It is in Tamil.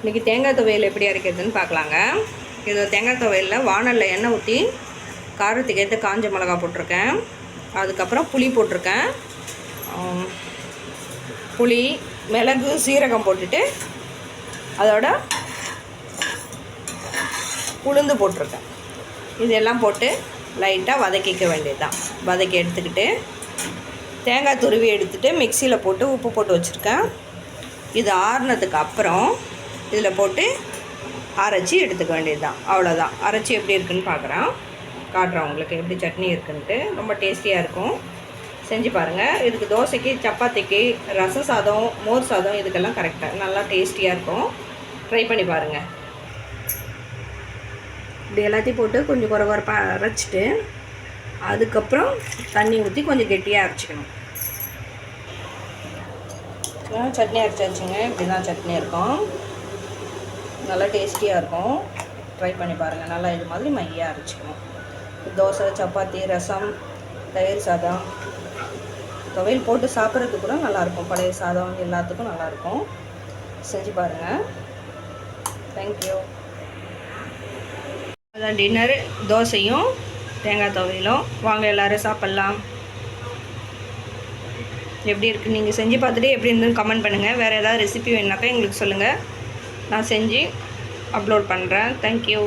இன்றைக்கி தேங்காய் துவையல் எப்படி அரைக்கிறதுன்னு பார்க்கலாங்க. இது தேங்காய் துவையலில் வானலில் எண்ணெய் ஊற்றி காரத்துக்கு ஏற்ற காஞ்ச மிளகா போட்டிருக்கேன். அதுக்கப்புறம் புளி போட்டிருக்கேன். புளி மிளகு சீரகம் போட்டுட்டு அதோட உளுந்து போட்டிருக்கேன். இதெல்லாம் போட்டு லைட்டாக வதக்கிக்க வேண்டியது தான் வதக்கி எடுத்துக்கிட்டு தேங்காய் துருவி எடுத்துகிட்டு மிக்சியில் போட்டு உப்பு போட்டு வச்சுருக்கேன். இது ஆறுனதுக்கு அப்புறம் இதில் போட்டு அரைச்சி எடுத்துக்க வேண்டியது தான் அவ்வளோதான் அரைச்சி எப்படி இருக்குன்னு பார்க்குறேன். காட்டுறேன் உங்களுக்கு எப்படி சட்னி இருக்குன்ட்டு. ரொம்ப டேஸ்டியாக இருக்கும். செஞ்சு பாருங்கள் இதுக்கு தோசைக்கு சப்பாத்திக்கு ரச சாதம் மோர் சாதம் இதுக்கெல்லாம் கரெக்டாக நல்லா டேஸ்டியாக இருக்கும். ட்ரை பண்ணி பாருங்கள் இப்படி எல்லாத்தையும் போட்டு கொஞ்சம் குறை குறைப்பாக அரைச்சிட்டு அதுக்கப்புறம் தண்ணி ஊற்றி கொஞ்சம் கெட்டியாக அரைச்சிக்கணும். ஆ, சட்னி அரைச்சாச்சுங்க. இப்படி தான் சட்னி இருக்கும். நல்லா டேஸ்டியாக இருக்கும். ட்ரை பண்ணி பாருங்கள் நல்லா இது மாதிரி மையாக அரைச்சிக்கணும். தோசை சப்பாத்தி ரசம் தயிர் சாதம். துவையல் போட்டு சாப்பிட்றதுக்கு கூட நல்லாயிருக்கும் பழைய சாதம் எல்லாத்துக்கும் நல்லாயிருக்கும் செஞ்சு பாருங்கள் தேங்க்யூ அதான் டின்னர் தோசையும் தேங்காய் துவையலும். வாங்க எல்லோரும் சாப்பிட்லாம். எப்படி இருக்குது நீங்கள் செஞ்சு பார்த்துட்டு எப்படி இருந்துன்னு கமெண்ட் பண்ணுங்கள் வேறு ஏதாவது ரெசிபி வேணுனாக்கா எங்களுக்கு சொல்லுங்கள் நான் செஞ்சு அப்லோட் பண்ணுறேன் தேங்க்யூ